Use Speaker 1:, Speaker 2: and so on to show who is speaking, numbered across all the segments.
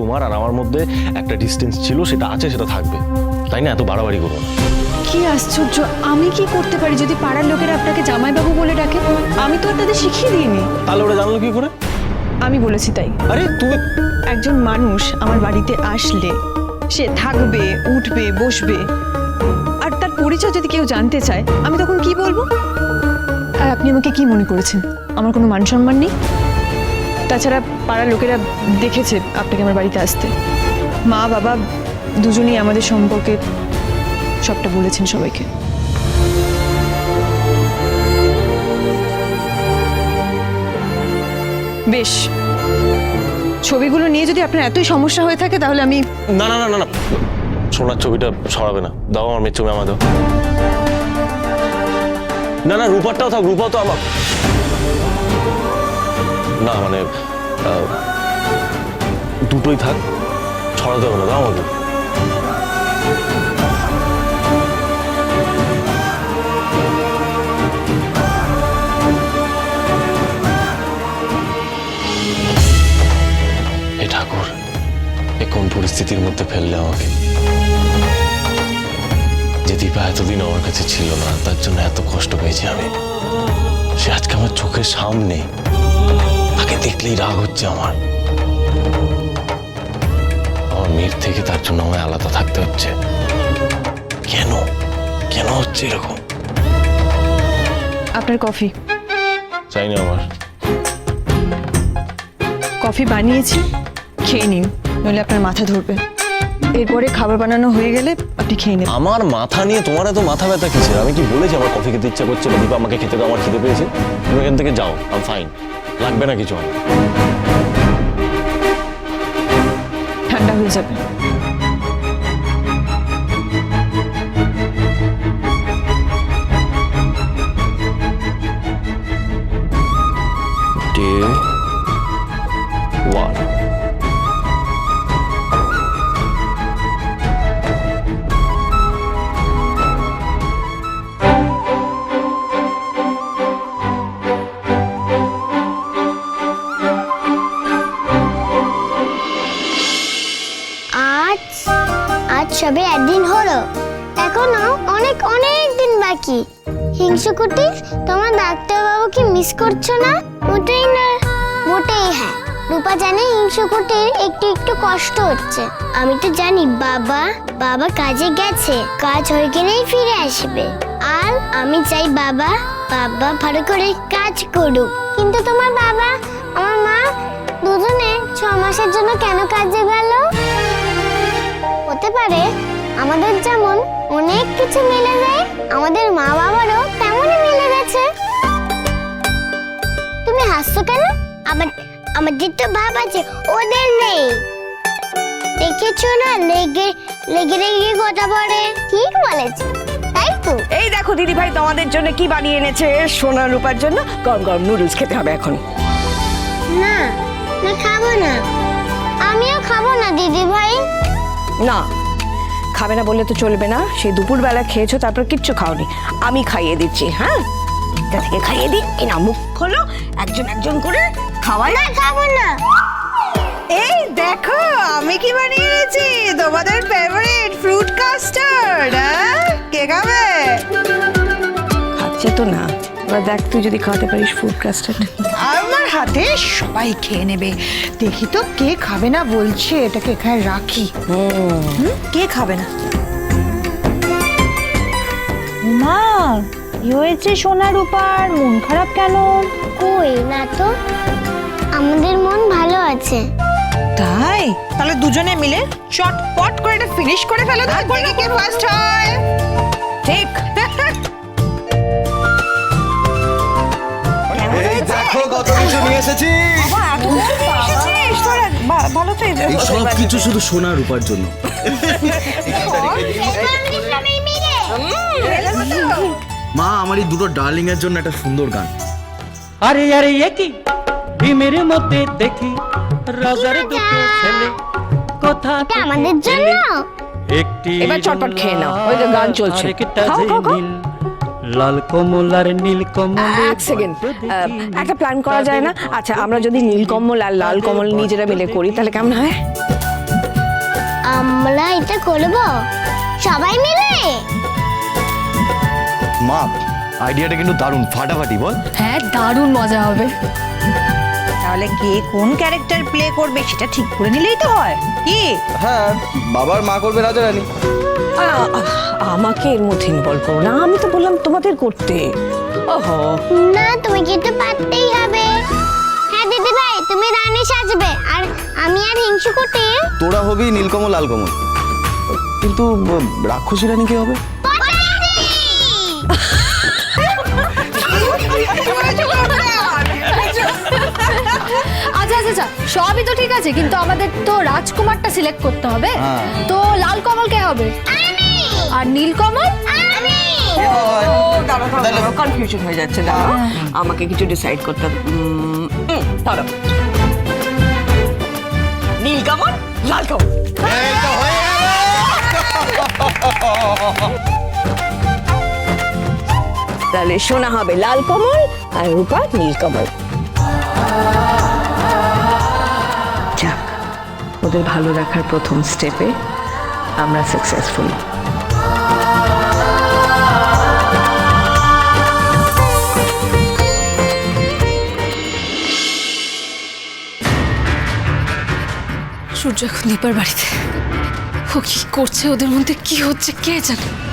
Speaker 1: তোমার আর আমার মধ্যে একটা ডিস্টেন্স ছিল সেটা আছে সেটা থাকবে। তাই না? এত বাড়াবাড়ি করো না।
Speaker 2: কি আশ্চর্য! আমি কি করতে পারি যদি পাড়ার লোকেরা আপনাকে জামাইবাবু বলে ডাকে? আমি তো আর তাদের শিখিয়ে দিইনি।
Speaker 1: তাহলে ওরা জানলো কি করে?
Speaker 2: আমি বলেছি তাই।
Speaker 1: আরে তুমি
Speaker 2: একজন মানুষ আমার বাড়িতে আসলে সে থাকবে উঠবে বসবে। আর তার পরিচয় যদি কেউ জানতে চায় আমি তখন কি বলব? আর আপনি আমাকে কি মনে করেছেন? আমার কোনো মান সম্মান নেই? তাছাড়া পাড়ার লোকেরা দেখেছে আপনাকে আমার বাড়িতে আসতে। মা, বাবা দুজনেই আমাদের সম্পর্কে সবটা বলেছেন সবাইকে। বেশ, ছবিগুলো নিয়ে যদি আপনার এতই সমস্যা হয়ে থাকে তাহলে আমি
Speaker 1: না না না না না। সোনার ছবিটা সরাবে না। দাও আমার মেয়ের ছবি আমার দাও। না না, রূপারটাও থাক, রূপা তো আমার না মানে দুটোই থাক, ছড়াতে হবে না, দাও আমাকে। ঠাকুর, এ কোন পরিস্থিতির মধ্যে ফেললে আমাকে? যে দীপা এতদিন আমার কাছে ছিল না, তার জন্য এত কষ্ট পেয়েছি আমি। সে আজকে আমার চোখের সামনে দেখলেই রাগ হচ্ছে আমার। আমার মেয়ের থেকে তার জন্য আমায় আলাদা থাকতে হচ্ছে। কেন? কেন হচ্ছে এরকম?
Speaker 2: আপনার কফি।
Speaker 1: চাই না আমার।
Speaker 2: কফি বানিয়েছি খেয়ে নিন নইলে আপনার মাথা ধরবে। এরপরে খাবার বানানো হয়ে গেলে আপনি খেয়ে নেবেন।
Speaker 1: আমার মাথা নিয়ে তোমার এত মাথা ব্যথা কিসের? আমি কি বলেছি আমার কফি খেতে ইচ্ছা করছে বা দীপা আমাকে খেতে দাও আমার খিদে পেয়েছে। তুমি এখান থেকে যাও আম ফাইন লাগবে না কিছু
Speaker 2: ঠান্ডা হয়ে যাবে।
Speaker 3: এখনও অনেক অনেক দিন বাকি। হিংসুকুটি, তোমার ডাক্তারবাবুকে মিস করছ না? মোটেই না। মোটেই হ্যাঁ। রূপা জানে হিংসুকুটির একটু একটু কষ্ট হচ্ছে। আমি তো জানি, বাবা বাবা কাজে গেছে। কাজ হয়ে গেলেই ফিরে আসবে। আর আমি চাই বাবা বাবা ভালো করে কাজ করুক। কিন্তু তোমার বাবা, আমার মা দুজনে ছ মাসের জন্য কেন কাজে গেল? হতে পারে আমাদের যেমন অনেক কিছু মিলে যায় আমাদের মা বাবারও তেমনই মিলে গেছে। তুমি হাসছো কেন? আমার আমাদের তো ভাব আছে ওদের নেই। দেখেছ না লেগে লেগে লেগে কথা বলে। ঠিক বলেছে তাই তো।
Speaker 4: এই দেখো দিদি ভাই তোমাদের জন্য কি বানিয়ে এনেছে? সোনা রূপার জন্য গরম গরম নুডলস খেতে হবে এখন।
Speaker 3: না না খাব না। আমিও খাব না দিদি ভাই
Speaker 4: না খাবে না বললে তো চলবে না। সেই দুপুরবেলা খেয়েছো তারপর কিচ্ছু খাওনি। আমি খাইয়ে দিচ্ছি হ্যাঁ? এটা থেকে খাইয়ে দিই। এই না মুখ খোলো। একজন একজন করে খাওয়াই।
Speaker 3: না খাব না।
Speaker 5: এই দেখো আমি কি বানিয়ে এনেছি তোমাদের ফেভারিট ফ্রুট কাস্টার্ড কে খাবে?
Speaker 4: খাচ্ছে তো না। এবার দেখ তুই যদি খাওয়াতে পারিস ফুড কাস্টার্ড
Speaker 5: আমার হাতে সবাই খেয়ে নেবে। দেখি তো কে খাবে না বলছে এটাকে এখানে রাখি। হুম, কে খাবে না?
Speaker 6: মা কি হয়েছে সোনা রূপার মন খারাপ কেন?
Speaker 3: কই না তো। আমাদের মন ভালো আছে।
Speaker 5: তাই? তাহলে দুজনে মিলে চটপট করে এটা ফিনিশ করে ফেলো তো দেখি কে ফার্স্ট হয়।
Speaker 4: ঠিক
Speaker 7: কত কিছু নিয়ে এসেছি।
Speaker 4: ভালো তো
Speaker 7: এই সব কিছু শুধু সোনার রূপার জন্য। মা আমার এই দুটো ডার্লিং এর জন্য একটা সুন্দর গান।
Speaker 8: আরে আরে একই ভীমের মধ্যে দেখি রাজার দুটো ছেলে কথা
Speaker 3: আমাদের জন্য।
Speaker 8: একটি
Speaker 4: এবার চটপট খেয়ে নাও, ওই যে গান চলছে। খাও, খাও,
Speaker 8: নীল লাল কমলার নীল কমলে
Speaker 4: এক সেকেন্ড একটা প্ল্যান করা যায় না? আচ্ছা আমরা যদি নীলকমল আর লাল কমল নিজেরা মিলে করি তাহলে কেমন হয়?
Speaker 3: আমরা এটা করব। সবাই মিলে?
Speaker 7: মা আইডিয়াটা কিন্তু দারুণ। ফাটাফাটি বল।
Speaker 6: হ্যাঁ দারুণ মজা হবে।
Speaker 5: তাহলে কে কোন ক্যারেক্টার প্লে করবে সেটা ঠিক করে নিলেই তো হয়। কি?
Speaker 7: হ্যাঁ বাবার মা করবে রাজা রানী
Speaker 4: আমাকে এর মধ্যে ইনভলভ করো না। আমি তো বললাম তোমাদের করতে। ওহো।
Speaker 3: না তুমি কিন্তু পারতেই হবে। হ্যাঁ দিদি ভাই তুমি রানী সাজবে। আর আমি আর হিংসুকুটি
Speaker 7: তোরা হবি নীলকমল লালকমল। কিন্তু রাক্ষসী রানী কি হবে?
Speaker 6: আচ্ছা আচ্ছা আচ্ছা সবই তো ঠিক আছে কিন্তু আমাদের তো রাজকুমারটা সিলেক্ট করতে হবে।
Speaker 7: হ্যাঁ।
Speaker 6: তো লাল কমল কে হবে? আর নীল কমল
Speaker 4: কনফিউশন হয়ে যাচ্ছে দাঁড়াও। আমাকে কিছু ডিসাইড করতে হবে। উম, উম, দাঁড়াও নীল কামড় লাল তাহলে সোনা হবে লাল কমল আর রূপা নীল কমল যাক ওদের ভালো রাখার প্রথম স্টেপে আমরা সাকসেসফুল
Speaker 6: সূর্য এখন দীপার বাড়িতে। ও কি করছে ওদের মধ্যে? কি হচ্ছে? কে জানে?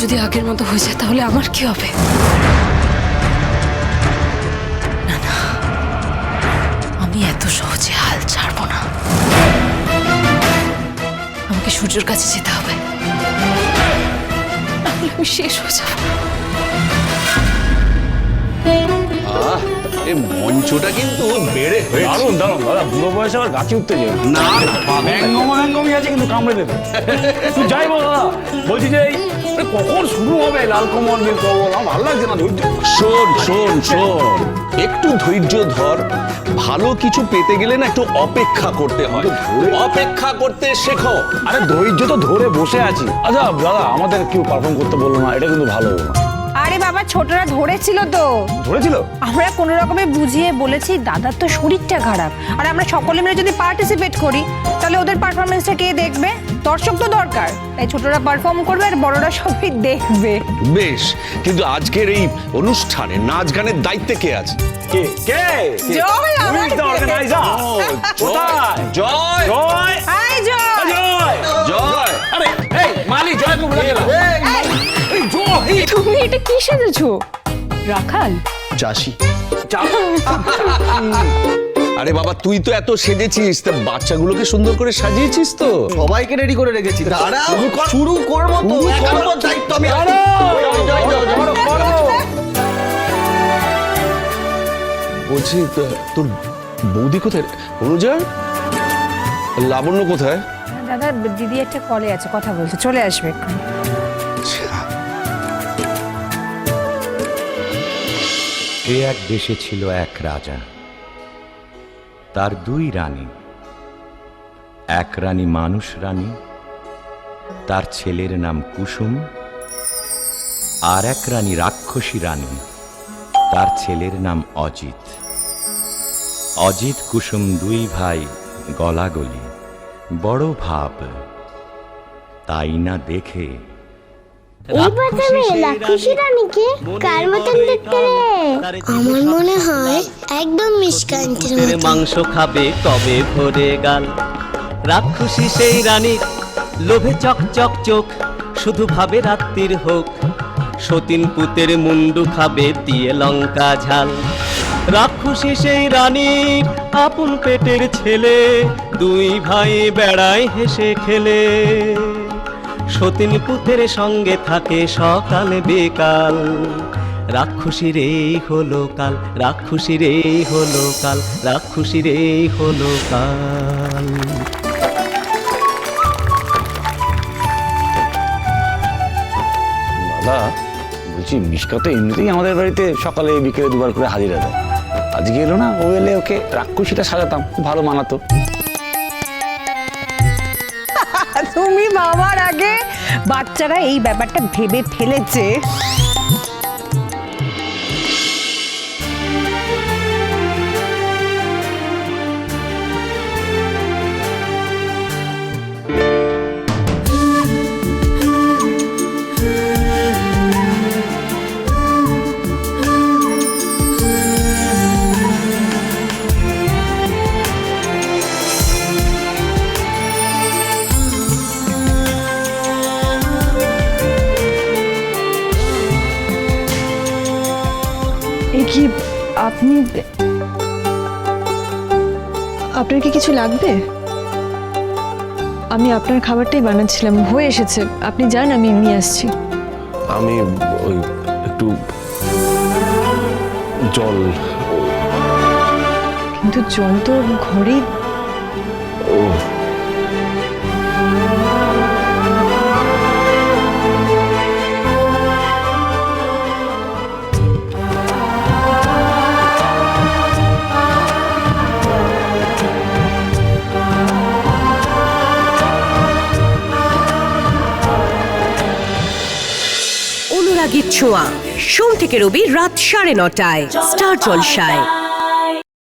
Speaker 6: যদি আগের মতো হয়ে যায় তাহলে আমার কি হবে? না না। আমি এত সহজে হাল ছাড়বো না। আমাকে সূর্যর কাছে যেতে হবে। আমি শেষ হয়ে যাব।
Speaker 9: এই মঞ্চটা কিন্তু বেড়ে হয়েছে।
Speaker 1: দারুণ দারুণ দাদা বুড়ো বয়সে আবার গাছে উঠতে যাবে
Speaker 9: না
Speaker 1: ব্যঙ্গম ব্যঙ্গমই আছে কিন্তু কামড়ে দেবে। তুই যাই বল দাদা। বলছি যে কখন শুরু হবে লাল কমল নীল কমল আমার ভালো লাগছে না ধৈর্য।
Speaker 9: শোন শোন শোন। একটু ধৈর্য ধর। ভালো কিছু পেতে গেলে না একটু অপেক্ষা করতে হয়। অপেক্ষা করতে শেখো।
Speaker 1: আরে ধৈর্য তো ধরে বসে আছি। আচ্ছা দাদা আমাদের কেউ পারফর্ম করতে বলল না এটা কিন্তু ভালো হলো না।
Speaker 5: আরে বাবা ছোটরা ধরেছিল তো।
Speaker 1: ধরেছিল?
Speaker 5: আমরা কোনো রকমে বুঝিয়ে বলেছি দাদার তো শরীরটা খারাপ। আর আমরা সকলে মিলে যদি পার্টিসিপেট করি তাহলে ওদের পারফরমেন্সটা কে দেখবে? দর্শক তো দরকার। তাই ছোটরা পারফর্ম করবে আর বড়রা সবাই দেখবে।
Speaker 9: বেশ কিন্তু আজকের এই অনুষ্ঠানে নাচ গানের দায়িত্বে কে আছে?
Speaker 1: কে? কে?
Speaker 5: জয় আমার
Speaker 1: অর্গানাইজার কোথায়?
Speaker 9: জয়।
Speaker 1: জয়।
Speaker 5: হাই জয়।
Speaker 1: জয়।
Speaker 9: জয়।
Speaker 1: আরে এই মালি জয় কো বলে গেল এই জয়।
Speaker 2: তুমি এটা কি সেজেছো? রাখাল।
Speaker 7: চাষি।
Speaker 9: আরে বাবা তুই তো এত সেজেছিস। তা বাচ্চাগুলোকে সুন্দর করে সাজিয়েছিস তো।
Speaker 7: সবাইকে রেডি করে রেখেছি। দাঁড়াও শুরু করব তো। একার দায়িত্ব আমি।
Speaker 9: বলছি তো- তোর বৌদি কোথায়? অনুজা? লাবণ্য কোথায়?
Speaker 5: দাদা দিদি একটা কলে আছে কথা বলছে। চলে আসবে এক্ষুনি।
Speaker 10: এক দেশে ছিল এক রাজা। তার দুই রানী। এক রানী মানুষ রানী, তার ছেলের নাম কুসুম, আর এক রানী রাক্ষসী রানী, তার ছেলের নাম অজিত। অজিত কুসুম দুই ভাই গলাগলি, বড় ভাব। তাই না দেখে
Speaker 3: কার মতন দেখতে রে? আমার মনে হয় একদম মিসকান্তির মতো।
Speaker 8: মাংস খাবে কবে ভরে গাল। রাক্ষসী সেই রানীর লোভে চক চক চোখ শুধু ভাবে রাত্রির হোক। সতীন পুতের মুন্ডু খাবে দিয়ে লঙ্কা ঝাল। রাক্ষসী সেই রানীর আপন পেটের ছেলে দুই ভাই বেড়ায় হেসে খেলে। সতীন পুতের সঙ্গে থাকে সকাল বেকাল। রাক্ষসীর এই হলো কাল রাক্ষসীর এই হলো কাল রাক্ষসীর এই হলো কাল।
Speaker 11: দাদা বলছি মিশকা তো এমনিতেই আমাদের বাড়িতে সকালে বিকেলে দুবার করে হাজিরা দেয়। আজকে এলো না, ও এলে ওকে রাক্ষসীটা সাজাতাম ভালো মানাতো।
Speaker 5: তুমি বাবার আগে বাচ্চারা এই ব্যাপারটা ভেবে ফেলেছে।
Speaker 2: এ আপনার কি কিছু লাগবে? আমি আপনার খাবারটাই বানাচ্ছিলাম হয়ে এসেছে। আপনি যান আমি নিয়ে আসছি।
Speaker 11: আমি ওই একটু জল।
Speaker 2: কিন্তু জল তো ঘরেই
Speaker 11: ও
Speaker 12: ছোঁয়া। সোম থেকে রবি রাত সাড়ে নটায়। স্টার জলসায়।